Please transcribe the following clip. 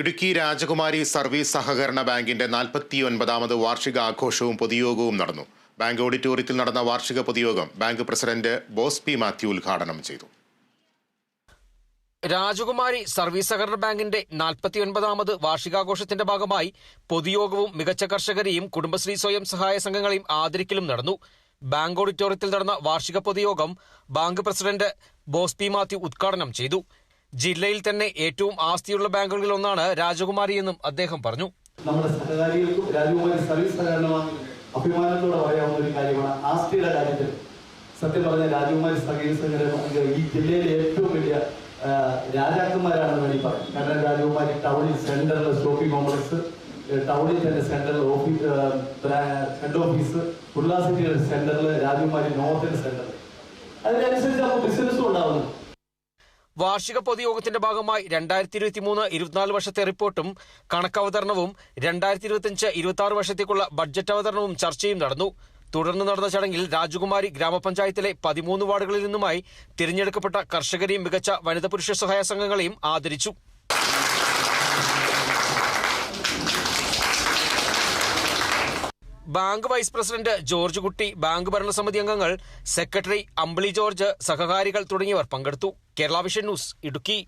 ഇടുക്കി രാജകുമാരി സർവീസ് സഹകരണ ബാങ്കിന്റെ നാൽപ്പത്തിയൊൻപതാമത് വാർഷിക ആഘോഷവും പൊതുയോഗവും നടന്നു. ബാങ്ക് ഓഡിറ്റോറിയത്തിൽ നടന്ന വാർഷിക പൊതുയോഗം bank president Bose P Mathew ഉദ്ഘാടനം ചെയ്തു. രാജകുമാരി സർവീസ് സഹകരണ ബാങ്കിന്റെ നാൽപ്പത്തിയൊൻപതാമത് വാർഷികാഘോഷത്തിന്റെ ഭാഗമായി പൊതുയോഗവും മികച്ച കർഷകരെയും കുടുംബശ്രീ സ്വയം സഹായ സംഘങ്ങളെയും ആദരിക്കലും നടന്നു. ബാങ്ക് ഓഡിറ്റോറിയത്തിൽ നടന്ന വാർഷിക പൊതുയോഗം bank president Bose P Mathew ഉദ്ഘാടനം ചെയ്തു. ജില്ലയിൽ തന്നെ ഏറ്റവും ആസ്തിയുള്ള ബാങ്കുകളിൽ ഒന്നാണ് രാജകുമാരി എന്നും അദ്ദേഹം പറഞ്ഞു. നമ്മുടെ സഹകാരികൾക്കും രാജകുമാരി സർവീസ് സഹകരണമാണ് അഭിമാനത്തോടെ പറയാവുന്ന ഒരു കാര്യമാണ് ആസ്തിയുടെ കാര്യത്തിൽ. സത്യം പറഞ്ഞ രാജകുമാരി സർവീസ് സഹകരണം ഈ ജില്ലയിലെ ഏറ്റവും വലിയ രാജാക്കന്മാരാണെന്ന് വേണ്ടി പറയും. കാരണം രാജകുമാരി ടൗണിൽ സെൻട്രൽ ഷോപ്പിംഗ് കോംപ്ലക്സ് ടൗണിൽ തന്നെ സെൻട്രൽ ഓഫീസ് ഹെഡ് ഓഫീസ് ഉല്ലാസിറ്റിയുടെ സെന്ററിൽ രാജകുമാരി നോർത്തിൽ സെന്റർ അതിനനുസരിച്ച് നമുക്ക് ബിസിനസ്സും ഉണ്ടാവുന്നു വാർഷിക പൊതുയോഗത്തിന്റെ ഭാഗമായി രണ്ടായിരത്തി ഇരുപത്തി മൂന്ന് ഇരുപത്തിനാല് വർഷത്തെ റിപ്പോർട്ടും കണക്കവതരണവും രണ്ടായിരത്തി ഇരുപത്തിയഞ്ച് ഇരുപത്തി ആറ് വർഷത്തേക്കുള്ള ബഡ്ജറ്റ് അവതരണവും ചർച്ചയും നടന്നു. തുടർന്ന് നടന്ന ചടങ്ങിൽ രാജകുമാരി ഗ്രാമപഞ്ചായത്തിലെ പതിമൂന്ന് വാർഡുകളിൽ നിന്നുമായി തിരഞ്ഞെടുക്കപ്പെട്ട കർഷകരെയും മികച്ച വനിതാ പുരുഷ സഹായ സംഘങ്ങളെയും ആദരിച്ചു. Bank vice president George Kutty bank ഭരണസമിതി അംഗങ്ങൾ സെക്രട്ടറി അമ്പിളി ജോർജ് സഹകാരികൾ തുടങ്ങിയവർ പങ്കെടുത്തു. Kerala vision news Idukki.